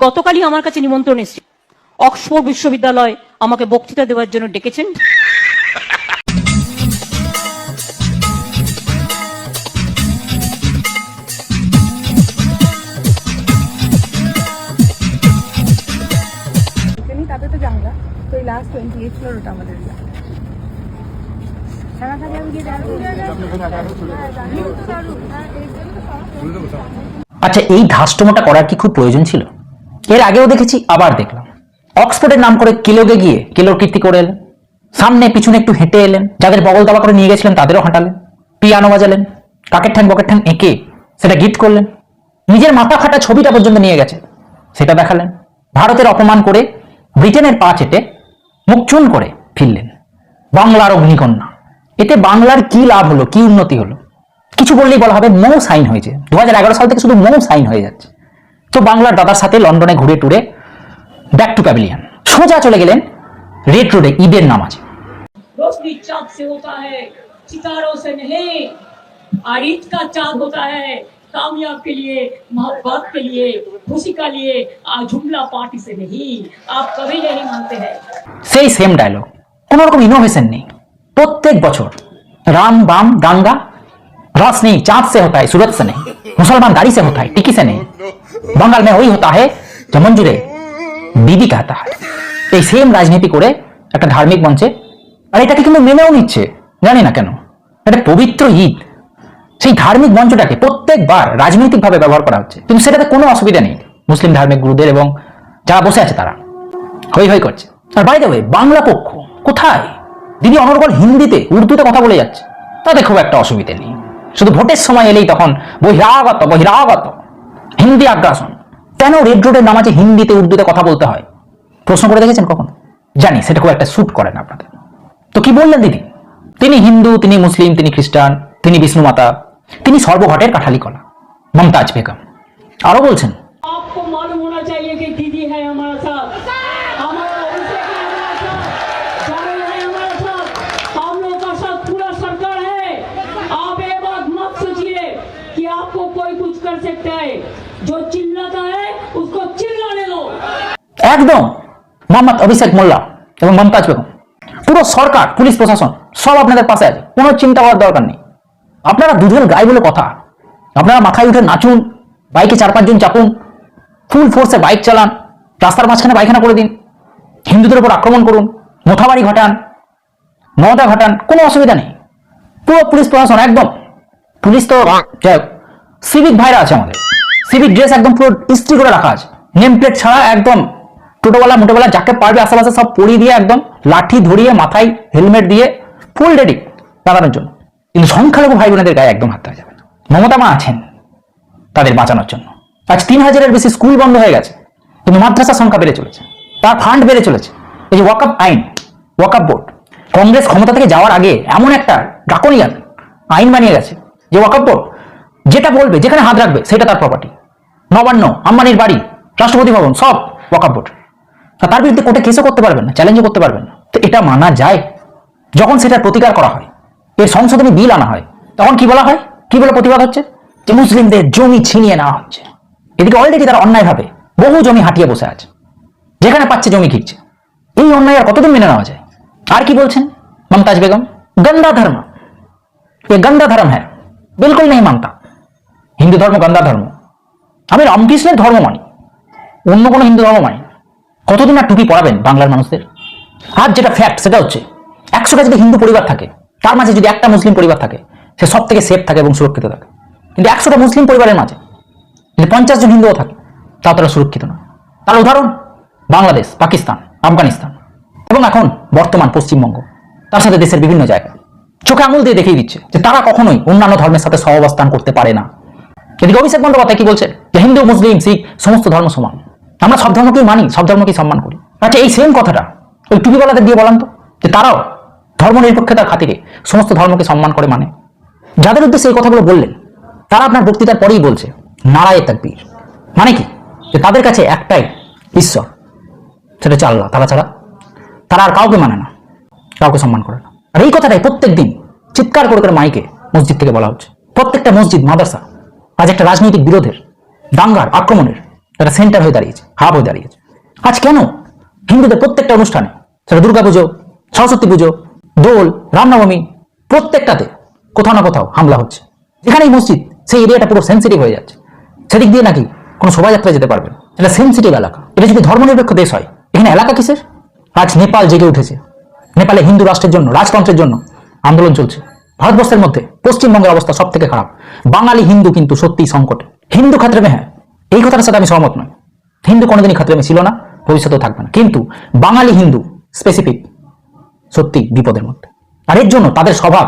গতকালই আমার কাছে নিমন্ত্রণ এসেছে অক্সফোর্ড বিশ্ববিদ্যালয় আমাকে বক্তৃতা দেওয়ার জন্য ডেকেছেন। তাতে তো জানলা তো এই লাস্ট টোয়েন্টি এইট ফ্লোর ওটা আমাদের এরিয়া তাড়াতাড়ি আমি গিয়ে দাঁড়াবো আচ্ছা এই ধাষ্টমটা করার কি খুব প্রয়োজন ছিল? এর আগেও দেখেছি, আবার দেখলাম। অক্সফোর্ডের নাম করে কিলোগে গিয়ে কিলোর কীর্তি করে এলেন। সামনে পিছনে একটু হেঁটে এলেন। যাদের বগল দাবা করে নিয়ে গেছিলেন, তাদেরও হাঁটালেন। পিয়ানো বাজালেন। কাকের ঠ্যাং, বকের ঠ্যাং এঁকে সেটা গিফট করলেন। নিজের মাথা ফাটা ছবিটা পর্যন্ত নিয়ে গেছে। সেটা দেখালেন। ভারতের অপমান করে ব্রিটেনের পা চেটে মুখ চুন করে ফিরলেন। বাংলার অগ্নিকন্যা। এতে বাংলার কি লাভ হলো, কি উন্নতি হলো? কিছু বললেই বলা হবে মৌ সাইন হয়েছে। দু হাজার এগারো সাল থেকে শুধু মৌ সাইন হয়ে যাচ্ছে। তো বাংলার দাদার সাথে লন্ডনে ঘুরে টুরে ব্যাক টু প্যাভিলিয়ন সোজা চলে গেলেন রেড রোডে ঈদের নামাজে रोशनी चांद से होता है सितारों से नहीं और ईद का चांद होता है कामयाब के लिए मोहब्बत के लिए खुशी का लिए और जुमला पार्टी से नहीं आप कभी नहीं मानते हैं সেই সেম ডায়লগ কোনো রকম ইনোভেশন নেই প্রত্যেক বছর राम बाम दांगा रस नहीं चांद से होता है सूरत से नहीं मुसलमान दाढ़ी से होता है टिकी से नहीं बंगाल में वही होता है जो मंजूरे বিবি कहता है এই সেম রাজনীতি করে একটা ধার্মিক মঞ্চে আর এটাকে কিন্তু মেনেও নিচ্ছে জানি না কেন এটা পবিত্র ঈদ সেই ধার্মিক মঞ্চটাকে প্রত্যেকবার রাজনৈতিকভাবে ব্যবহার করা হচ্ছে কিন্তু সেটাতে কোনো অসুবিধা নেই মুসলিম ধার্মিক গুরুদের এবং যারা বসে আছে তারা হই হই করছে আর বাইরে ওয়ে বাংলা পক্ষ কোথায় দিদি অনর্গল হিন্দিতে উর্দুতে কথা বলে যাচ্ছে তাতে খুব একটা অসুবিধে নেই শুধু ভোটের সময় এলেই তখন বহিরাগত বহিরাগত হিন্দি আগ্রাসন কেন রেড রোডের নামাজে হিন্দিতে উর্দুতে কথা বলতে হয় প্রশ্ন করে দেখেছেন কখন জানি সেটা খুব একটা স্যুট করে না আপনাদের তো কি বললেন দিদি তিনি হিন্দু তিনি মুসলিম তিনি খ্রিস্টান তিনি বিষ্ণু মাতা তিনি সর্বঘটের কাঠালি কলা মমতাজ বেগম আরো বলছেন आपको मालूम होना चाहिए कि दीदी है हमारा साथ हमारा अभिषेक है हमारा साथ जावेद है हमारा साथ हम लोग का साथ पूरा सरकार है आप ये बात मत सोचिए कि आपको कोई कुछ कर सकता है जो चिल्लाता है उसको चिल्लाने दो একদম মোহাম্মদ অভিষেক মোল্লা এবং মমতাজ বেগম পুরো সরকার পুলিশ প্রশাসন সব আপনাদের পাশে আছে কোনো চিন্তা করার দরকার নেই আপনারা দুজন গায়ে বলে কথা আপনারা মাথায় উঠে নাচুন বাইকে চার পাঁচজন চাপুন ফুল ফোর্সে বাইক চালান রাস্তার মাঝখানে পায়খানা করে দিন হিন্দুদের উপর আক্রমণ করুন মোথাবাড়ি ঘটান নওদা ঘটান কোনো অসুবিধা নেই পুরো পুলিশ প্রশাসন একদম পুলিশ তো যাই হোক সিভিক ভাইরা আছে আমাদের সিভিক ড্রেস একদম পুরো ইস্ত্রি করে রাখা আছে। নেম প্লেট ছাড়া একদম টোটোওয়ালা, মোটোওয়ালা, যাকে পারবে আশেপাশে সব পরিয়ে দিয়ে একদম লাঠি ধরিয়ে, মাথায় হেলমেট দিয়ে ফুল রেডি দাঁড়ানোর জন্য। কিন্তু সংখ্যালঘু ভাই বোনেদের গায়ে একদম হাত যাবে না। মমতা মা আছেন তাদের বাঁচানোর জন্য। আজ তিন হাজারের বেশি স্কুল বন্ধ হয়ে গেছে, কিন্তু মাদ্রাসার সংখ্যা বেড়ে চলেছে, তার ফান্ড বেড়ে চলেছে। এই যে ওয়াকআপ আইন ওয়াকআপ বোর্ড কংগ্রেস ক্ষমতা থেকে যাওয়ার আগে এমন একটা ড্রাকনিয়ান আইন বানিয়ে গেছে যে ওয়াকআপ বোর্ড যেটা বলবে, যেখানে হাত রাখবে, সেটা তার প্রপার্টি নবান্ন, আম্বানির বাড়ি, রাষ্ট্রপতি ভবন, সব ওয়াকাপ তার বিরুদ্ধে কোর্টে কেসও করতে পারবেন না চ্যালেঞ্জও করতে পারবেন না। তো এটা মানা যায়। যখন সেটা প্রতিকার করা হয়, এর সংশোধনী বিল আনা হয়, তখন কি বলা হয়? কি বলে প্রতিবাদ হচ্ছে? যে মুসলিমদের জমি ছিনিয়ে নেওয়া হচ্ছে। এদিকে অলরেডি তারা অন্যায়ভাবে বহু জমি হাঁটিয়ে বসে আছে। যেখানে পাচ্ছে জমি ঘিরছে। এই অন্যায় আর কতদিন মেনে নেওয়া যায়? আর কি বলছেন মমতাজ বেগম? গন্দা ধর্ম এ গন্দা ধর্ম হ্যাঁ বিলকুল নেই মানতা। হিন্দু ধর্ম গন্দা ধর্ম আমি রামকৃষ্ণের ধর্ম মানি, অন্য কোনো হিন্দু ধর্ম মানি, কতদিন আর টুপি পরাবেন বাংলার মানুষদের? আর যেটা ফ্যাক্ট সেটা হচ্ছে একশোটা যদি হিন্দু পরিবার থাকে, তার মাঝে যদি একটা মুসলিম পরিবার থাকে, সে সব থেকে সেফ থাকে এবং সুরক্ষিত থাকে। কিন্তু একশোটা মুসলিম পরিবারের মাঝে, যদি পঞ্চাশ জন হিন্দুও থাকে তাও তারা সুরক্ষিত না। তার উদাহরণ, বাংলাদেশ, পাকিস্তান, আফগানিস্তান, এবং এখন বর্তমান পশ্চিমবঙ্গ, তার সাথে দেশের বিভিন্ন জায়গা চোখে আঙুল দিয়ে দেখিয়ে দিচ্ছে যে তারা কখনোই অন্যান্য ধর্মের সাথে সহাবস্থান করতে পারে না। এদিকে অভিষেক বন্দ্যোপাধ্যায় কি বলছে? হিন্দু, মুসলিম, শিখ, সমস্ত ধর্ম সমান। আমরা সব ধর্মকেই মানি, সব ধর্মকেই সম্মান করি। আচ্ছা এই সেম কথাটা ওই টুপিওয়ালাদের দিয়ে বলান তো, যে তারাও ধর্ম নিরপেক্ষতার খাতিরে সমস্ত ধর্মকে সম্মান করে মানে। যাদের উদ্দেশ্যে এই কথাগুলো বললেন, তারা আপনার বক্তৃতার পরেই বলছে, নারায় তাকবীর। মানে কি? যে তাদের কাছে একটাই ঈশ্বর, সেটা হচ্ছে আল্লাহ। তারা ছাড়া তারা আর কাউকে মানে না, কাউকে সম্মান করে না। আর এই কথাটাই প্রত্যেক দিন চিৎকার করে করে মাইকে মসজিদ থেকে বলা হচ্ছে। প্রত্যেকটা মসজিদ, মাদ্রাসা আজ একটা রাজনৈতিক বিরোধের, দাঙ্গার আক্রমণের এটা সেন্টার হয়ে দাঁড়িয়েছে হাব হয়ে দাঁড়িয়েছে। আজ কেন? হিন্দুদের প্রত্যেকটা অনুষ্ঠানে, সেটা দুর্গাপুজো, সরস্বতী পুজো, দোল, রামনবমী, প্রত্যেকটাতে কোথাও না কোথাও হামলা হচ্ছে। যেখানেই মসজিদ, সেই এরিয়াটা পুরো সেন্সিটিভ হয়ে যাচ্ছে। সেদিক দিয়ে নাকি কোনো শোভাযাত্রা যেতে পারবে এটা সেন্সিটিভ এলাকা। এটা যদি ধর্মনিরপেক্ষ দেশ হয়, এখানে এলাকা কিসের? আজ নেপাল জেগে উঠেছে। নেপালে হিন্দু রাষ্ট্রের জন্য, রাজতন্ত্রের জন্য আন্দোলন চলছে। ভারতবর্ষের মধ্যে পশ্চিমবঙ্গের অবস্থা সব থেকে খারাপ। বাঙালি হিন্দু কিন্তু সত্যিই সংকটে। হিন্দু ক্ষেত্রে হ্যাঁ এই কথাটার সাথে আমি সহমত নই। হিন্দু কোনোদিনই ক্ষেত্রে ছিল না, ভবিষ্যতেও থাকবে না। কিন্তু বাঙালি হিন্দু স্পেসিফিক সত্যি বিপদের মধ্যে। আর এর জন্য তাদের স্বভাব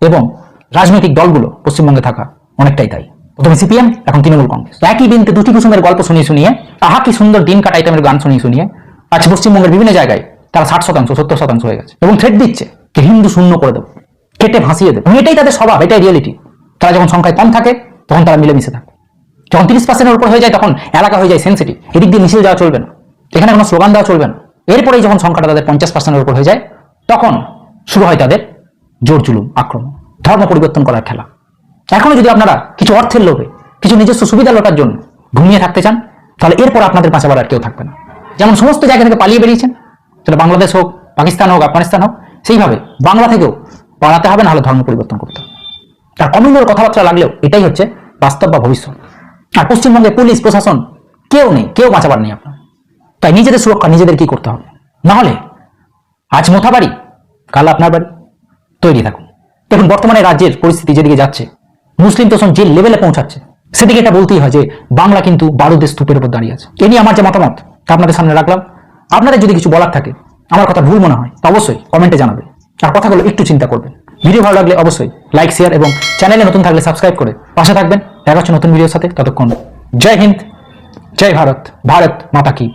এবং রাজনৈতিক দলগুলো পশ্চিমবঙ্গে থাকা অনেকটাই দায়ী। প্রথমে সিপিএম, এখন তৃণমূল কংগ্রেস। একই বিনতে দুটি কুসুমের গল্প শুনিয়ে শুনিয়ে, আহা কি সুন্দর দিন কাটাই আইটেমের গান শুনিয়ে শুনিয়ে, আজ পশ্চিমবঙ্গের বিভিন্ন জায়গায় তারা ষাট শতাংশ, সত্তর শতাংশ হয়ে গেছে। এবং থ্রেট দিচ্ছে যে হিন্দু শূন্য করে দেবো। কেটে ভাসিয়ে দেবো। এটাই তাদের স্বভাব, এটাই রিয়েলিটি তারা যখন সংখ্যায় কম থাকে, তখন তারা মিলেমিশে থাকে। যখন তিরিশ পার্সেন্টের উপর হয়ে যায়, তখন এলাকা হয়ে যায় সেন্সিটিভ এদিক দিয়ে মিছিল যাওয়া চলবে না। এখানে কোনো স্লোগান দেওয়া চলবে না। এরপরেই যখন সংখ্যাটা তাদের পঞ্চাশ পার্সেন্টের উপর হয়ে যায়, তখন শুরু হয় তাদের জোর জুলুম, আক্রমণ, ধর্ম পরিবর্তন করার খেলা। এখনও যদি আপনারা কিছু অর্থের লোভে, কিছু নিজস্ব সুবিধা লোটার জন্য ঘুমিয়ে থাকতে চান, তাহলে এরপর আপনাদের পাশে আর কেউ থাকবে না। যেমন সমস্ত জায়গা থেকে পালিয়ে বেরিয়েছেন, সেটা বাংলাদেশ হোক, পাকিস্তান হোক, আফগানিস্তান হোক, সেইভাবে বাংলা থেকেও পালাতে হবে না হলে ধর্ম পরিবর্তন করতে হবে। আর কমিউনের কথাবার্তা লাগলেও এটাই হচ্ছে বাস্তব বা ভবিষ্যৎ। আর পশ্চিমবঙ্গে পুলিশ, প্রশাসন কেউ নেই, কেউ বাঁচাবার নেই আপনার। তাই নিজেদের সুরক্ষা, নিজেদের কি করতে হবে? না হলে আজ মোথা বাড়ি, কাল আপনার বাড়ি। তৈরি থাকুন। দেখুন, বর্তমানে রাজ্যের পরিস্থিতি যেদিকে যাচ্ছে, মুসলিম তোষণ যে লেভেলে পৌঁছাচ্ছে, সেদিকে এটা বলতেই হয় যে বাংলা কিন্তু বারুদের স্তূপের উপর দাঁড়িয়ে আছে। এ নিয়ে আমার যে মতামত, তা আপনাদের সামনে রাখলাম। আপনাদের যদি কিছু বলার থাকে, আমার কথা ভুল মনে হয় অবশ্যই কমেন্টে জানাবেন। আর কথাগুলো একটু চিন্তা করবেন। ভিডিও ভালো লাগলে অবশ্যই লাইক শেয়ার এবং চ্যানেলে নতুন থাকলে সাবস্ক্রাইব করে পাশে থাকবেন। দেখা হচ্ছে নতুন ভিডিওর সাথে। ততক্ষণ জয় হিন্দ, জয় ভারত ভারত মাতা কি।